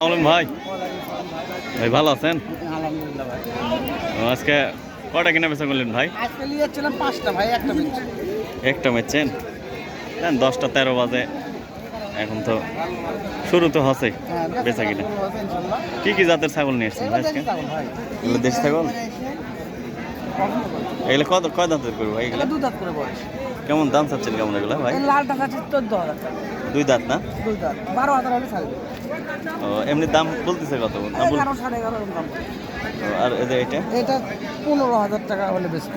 ভাই। ভাই ভালো আছেন? আজকে কটা কিনা বেচা করলেন ভাই? একটা বেঞ্চ একটা দশটা তেরো বাজে। এখন তো শুরু তো হচ্ছে হ্যাঁ বেচা কিনা। কি কি জাতের ছাগল নিয়ে এসছেন আজকে? এগুলো দেশি ছাগল? এগুলো কত কয় দাঁতের করব ভাই এগুলো? কেমন দাম চাচ্ছেন কেমন এগুলো ভাই? লালটা আছে চোদ্দ হাজার দুই দাঁত না? দুই দাঁত বারো হাজার হলে ছাড়বে এমনি দাম বলতেছে কত? না বল সাড়ে এগারো দাম। ও, আর এটা? এটা পনেরো হাজার টাকা হলে বেশি।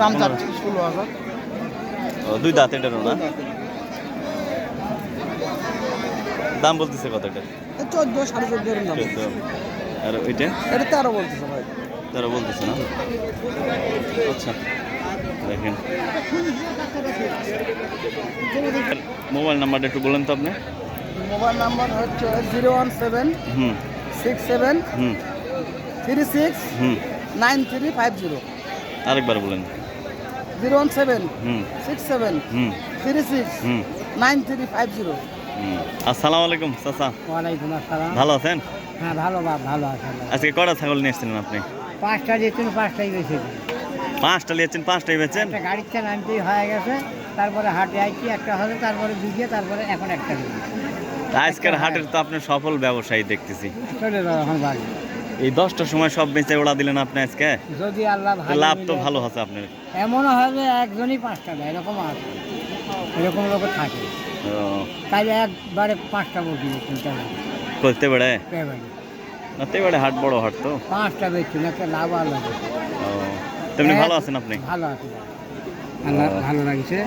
দাম চাচ্ছি ষোলো হাজার। দুই দাঁত এটারও না? দাম বলতেছে কত এটা? চোদ্দ সাড়ে চোদ্দ দাম। আর ওইটা এটা তেরো বলতেছে ভাই। তেরো বলতেছে না? আচ্ছা দেখেন। মোবাইল নাম্বারটা একটু বলেন তো আপনি। মোবাইল নাম্বার হচ্ছে zero one seven hmm. Six seven hmm. Three six hmm. Nine three five zero. আরেকবার বলেন। Zero one seven hmm. Six seven hmm. Three six hmm. Nine three five zero. আসসালামু আলাইকুম চাচা। ওয়ালাইকুম আসসালাম। ভালো আছেন? হ্যাঁ ভালো বাপ ভালো আছে আজকে কটা ছাগল নিয়ে এসেছিলেন আপনি? পাঁচটা দিয়েছেন পাঁচটাই বেশি। পাঁচটা নিয়েছেন পাঁচটাই বেচেন? একটা গাড়ির চা নামতেই হয়ে গেছে তারপরে হাটে আইছি একটা হলে তারপরে দুইটা তারপরে এখন একটা। আজকের হাটের তো আপনি সফল ব্যবসায়ী দেখতেছি। বাড়ি এই দশটার সময় সব বেচে ওড়া দিলেন আপনি আজকে? যদি আল্লাহ লাভ তো ভালো আছে আপনার। এমনও হবে একজনই পাঁচটা দেয় এরকম আছে এরকম লোক থাকে। তাই একবারে পাঁচটা নেই করতে বেড়ে? এবারে না হাট বড় হাট তো। পাঁচটা বেচছি না লাভ আল্লাহ ও, তেমনি ভালো আছেন আপনি? ভালো আছে আল্লাহ ভালো লাগছে।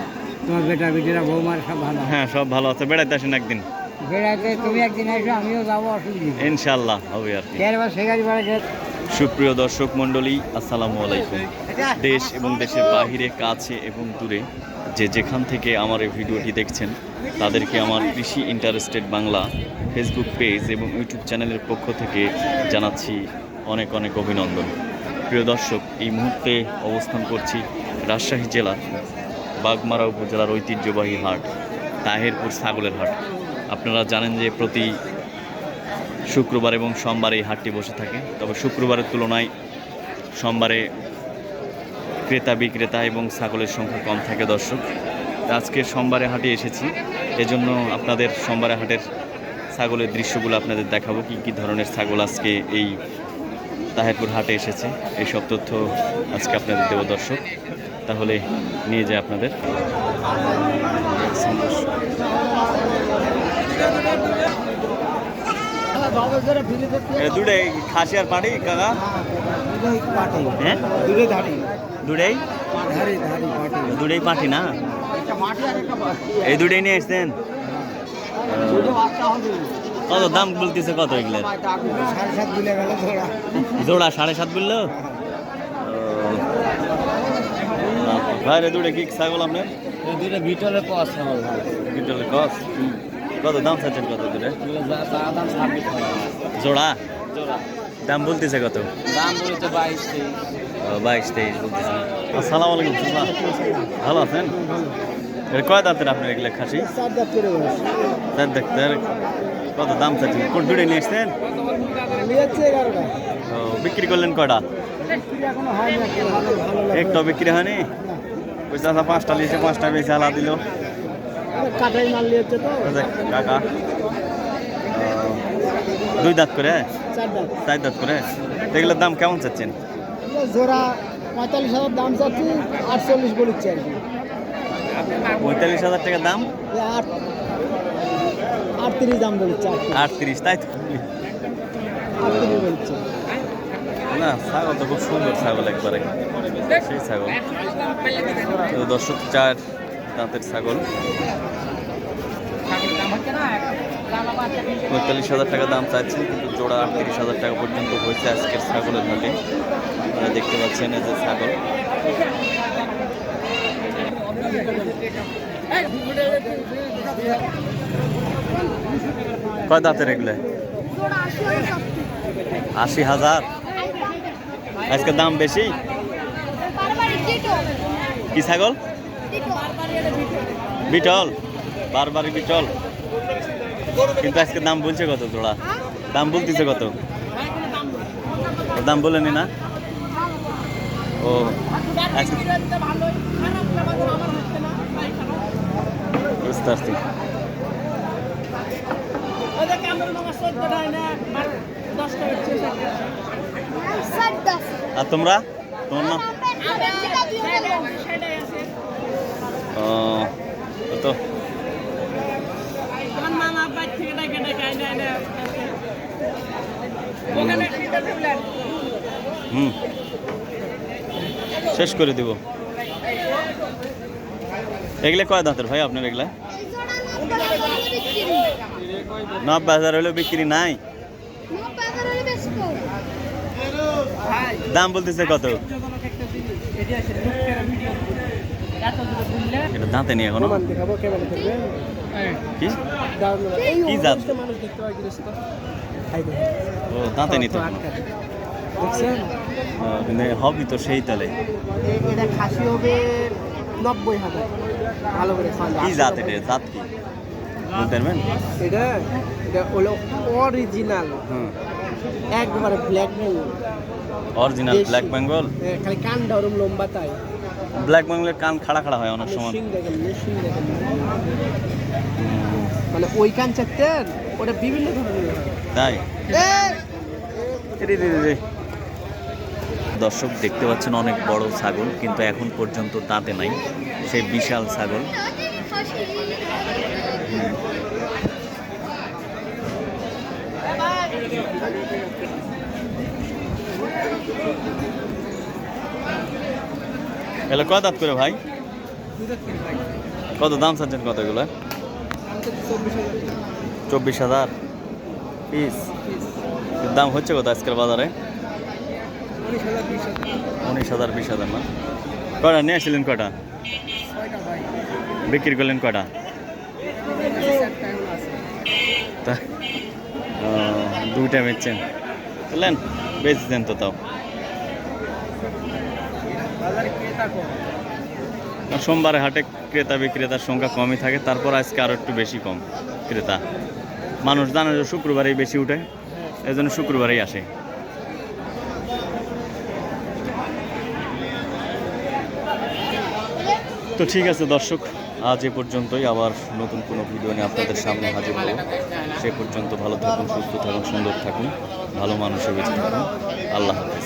তোমার বেটা বেটিরা বৌমার সব ভালো হ্যাঁ সব ভালো আছে। বেড়াইতে আসেন একদিন। বেড়াতে তুমি একদিন এসো আমিও যাব অসুবিধা ইনশাল্লাহ হবে আর কি। সুপ্রিয় দর্শক মণ্ডলী আসসালামু আলাইকুম। দেশ এবং দেশের বাহিরে কাছে এবং দূরে যে যেখান থেকে আমার এই ভিডিওটি দেখছেন তাদেরকে আমার কৃষি ইন্টারেস্টেড বাংলা ফেসবুক পেজ এবং ইউটিউব চ্যানেলের পক্ষ থেকে জানাচ্ছি অনেক অনেক অভিনন্দন। প্রিয় দর্শক এই মুহূর্তে অবস্থান করছি রাজশাহী জেলার বাগমারা উপজেলার ঐতিহ্যবাহী হাট তাহেরপুর ছাগলের হাট। আপনারা জানেন যে প্রতি শুক্রবার এবং সোমবার এই হাটটি বসে থাকে। তবে শুক্রবারের তুলনায় সোমবারে ক্রেতা বিক্রেতা এবং ছাগলের সংখ্যা কম থাকে দর্শক। আজকে সোমবারে হাটে এসেছি। এজন্য আপনাদের সোমবারে হাটের ছাগলের দৃশ্যগুলো আপনাদের দেখাবো। কী কী ধরনের ছাগল আজকে এই তাহেরপুর হাটে এসেছে। এই সব তথ্য আজকে আপনাদের দেব দর্শক। তাহলে নিয়ে যায় আপনাদের। দুটাই খাসি আর পাটি কাকা? হ্যাঁ? দুটাই দুটাই পাটি না? এই দুটাই নিয়ে আসছেন কত দাম বলতেছে কত এগুলো জোড়া সাড়ে সাত বলল? ভাই রে দুটো কি ছাগল আপনার? ভিতরে পাঁচ বিটলের কস কত দাম চাচ্ছেন কত ছাব্বিশ জোড়া? দাম বলতেছে কত? দাম বলেছে বাইশ বাইশ তেইশ বলতেছে। আসসালামু আলাইকুম ভালো আছেন? কয় দাঁতের আপনার এগুলো খাসি? চার আর কত দাম চাচ্ছেন? কোন দুটো নিয়ে এসছেন বিক্রি করলেন কয়টা? একটা বিক্রি হয়নি? পাঁচটা নিয়েছে, পাঁচটা বেশি আলা দিল। কাটাই মাল নিয়েছে তো। কাকা। দুই দাঁত করে চার দাঁত। চার দাঁত করে। এগুলোর দাম কেমন চাচ্ছেন? জোড়া পঁয়তাল্লিশ হাজার দাম চাচ্ছি আটচল্লিশ বলিচ্ছে আর কি। পঁয়তাল্লিশ হাজার টাকা দাম? আটত্রিশ দাম বলিচ্ছে আটত্রিশ আটত্রিশ তাই তো? আটত্রিশ বলিচ্ছে না ছাগল তো খুব সুন্দর ছাগল একবারে। সেই ছাগল। তো দর্শক চার দাঁতের ছাগল। পঁয়তাল্লিশ হাজার টাকা দাম চাচ্ছেন কিন্তু জোড়া আটত্রিশ হাজার টাকা পর্যন্ত হয়েছে আজকের ছাগলের হাটে। আপনারা দেখতে পাচ্ছেন এই যে ছাগল। কয় দাঁতের এগুলো? আশি হাজার? আজকে দাম বেশি? কি ছাগল? বিটল বারবারই বিটল। কিন্তু আজকে দাম বলছে কত জোড়া? দাম বলতেছে কত? দাম বলেনি না? ও আচ্ছা। বুঝতে পারছি। আর তোমরা? তোমার নাম? ও ও তো হুম শেষ করে দিব। এগুলো কয় দাঁতের ভাই আপনার এগুলা? নব্বই হাজার হলেও বিক্রি নাই। দাম বলতেছে কত? এটা দাঁতে নিয়ে এখনও। কি? কি জাত? ও দাঁতে নিতে কিন্তু হবি তো সেই তালে। এটা খাসি হবে নব্বই হাজার। ভালো করে কি জাত এটা? জাত কি? বলতে পারবেন? এটা এটা হলো অরিজিনাল একবারে ব্ল্যাক অরিজিনাল ব্ল্যাক বেঙ্গল খালি কান ধরুন লম্বা তাই। ব্ল্যাক বেঙ্গলের কান খাড়া খাড়া হয় অনেক সময়। মানে ওই কান চাচ্ছেন ওটা বিভিন্ন ধরনের তাই। দর্শক দেখতে পাচ্ছেন অনেক বড় ছাগল কিন্তু এখন পর্যন্ত দাঁতে নাই। সেই বিশাল ছাগল। এগুলো কয় দাঁত করে ভাই? কত দাম চাচ্ছেন কত এগুলো? চব্বিশ হাজার। পিস দাম হচ্ছে কত আজকের বাজারে? উনিশ হাজার, বিশ হাজার। না? কটা নিয়ে আসছিলেন কটা বিক্রি করলেন কটা দুইটা বেচছেন। বুঝলেন বেচছেন তো তাও। সোমবারে হাটে ক্রেতা বিক্রেতার সংখ্যা কমই থাকে, তারপর আজকে আরও একটু বেশি কম ক্রেতা। মানুষ জানে যে শুক্রবারেই বেশি উঠে এই জন্য শুক্রবারেই আসে। তো ঠিক আছে দর্শক, আজ এ পর্যন্তই। আবার নতুন কোনো ভিডিও নিয়ে আপনাদের সামনে হাজির হব। সে পর্যন্ত ভালো থাকুন, সুস্থ থাকুন, সুন্দর থাকুন, ভালো মানুষের বেঁচে থাকুন। আল্লাহ হাফিজ।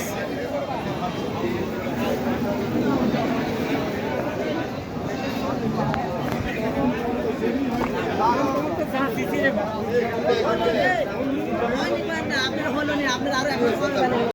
もう。